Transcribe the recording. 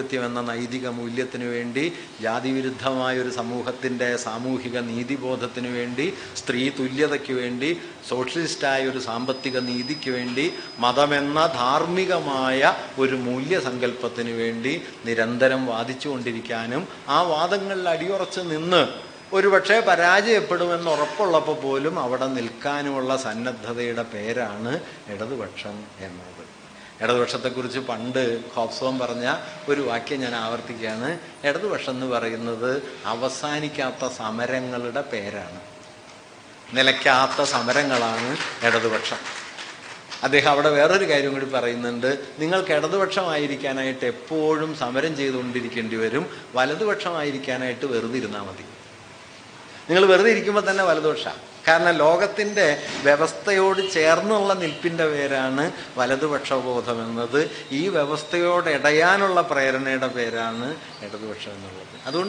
ജനാധിപത്യം എന്ന നൈതിക മൂല്യത്തിനു വേണ്ടി ജാതിവിരുദ്ധമായ ഒരു സമൂഹത്തിന്റെ സാമൂഹിക നീതിബോധത്തിനു വേണ്ടി സ്ത്രീ തുല്യതയ്ക്ക് വേണ്ടി സോഷ്യലിസ്റ്റായ ഒരു സാമ്പത്തിക നീതിക്ക് വേണ്ടി മതമെന്ന ധാർമ്മികമായ ഒരു മൂല്യസങ്കല്പത്തിന് വേണ്ടി നിരന്തരം വാദിച്ചുകൊണ്ടിരിക്കാനും ആ വാദങ്ങളിൽ അടിയുറച്ച് നിന്ന് ഒരുപക്ഷെ പരാജയപ്പെടുമെന്ന് ഉറപ്പുള്ളപ്പോൾ പോലും അവിടെ നിൽക്കാനുമുള്ള സന്നദ്ധതയുടെ പേരാണ് ഇടതുപക്ഷം എന്നത്. ഇടതുപക്ഷത്തെക്കുറിച്ച് പണ്ട് ഹോപ്സോം പറഞ്ഞ ഒരു വാക്യം ഞാൻ ആവർത്തിക്കുകയാണ്. ഇടതുപക്ഷം എന്ന് പറയുന്നത് അവസാനിക്കാത്ത സമരങ്ങളുടെ പേരാണ്. നിലയ്ക്കാത്ത സമരങ്ങളാണ് ഇടതുപക്ഷം. അദ്ദേഹം അവിടെ വേറൊരു കാര്യം കൂടി പറയുന്നുണ്ട്. നിങ്ങൾക്ക് ഇടതുപക്ഷമായിരിക്കാനായിട്ട് എപ്പോഴും സമരം ചെയ്തുകൊണ്ടിരിക്കേണ്ടി വരും. വലതുപക്ഷമായിരിക്കാനായിട്ട് വെറുതെ ഇരുന്നാൽ മതി. നിങ്ങൾ വെറുതെ ഇരിക്കുമ്പോൾ തന്നെ വലതുപക്ഷമാണ് കാരണം ലോകത്തിന്റെ വ്യവസ്ഥയോട് ചേർന്നുള്ള നിൽപ്പിന്റെ പേരാണ് വലതുപക്ഷബോധം എന്നത് ഈ വ്യവസ്ഥയോട് ഇടയാനുള്ള പ്രേരണയുടെ പേരാണ് ഇടതുപക്ഷം എന്നുള്ളത് അതുകൊണ്ട്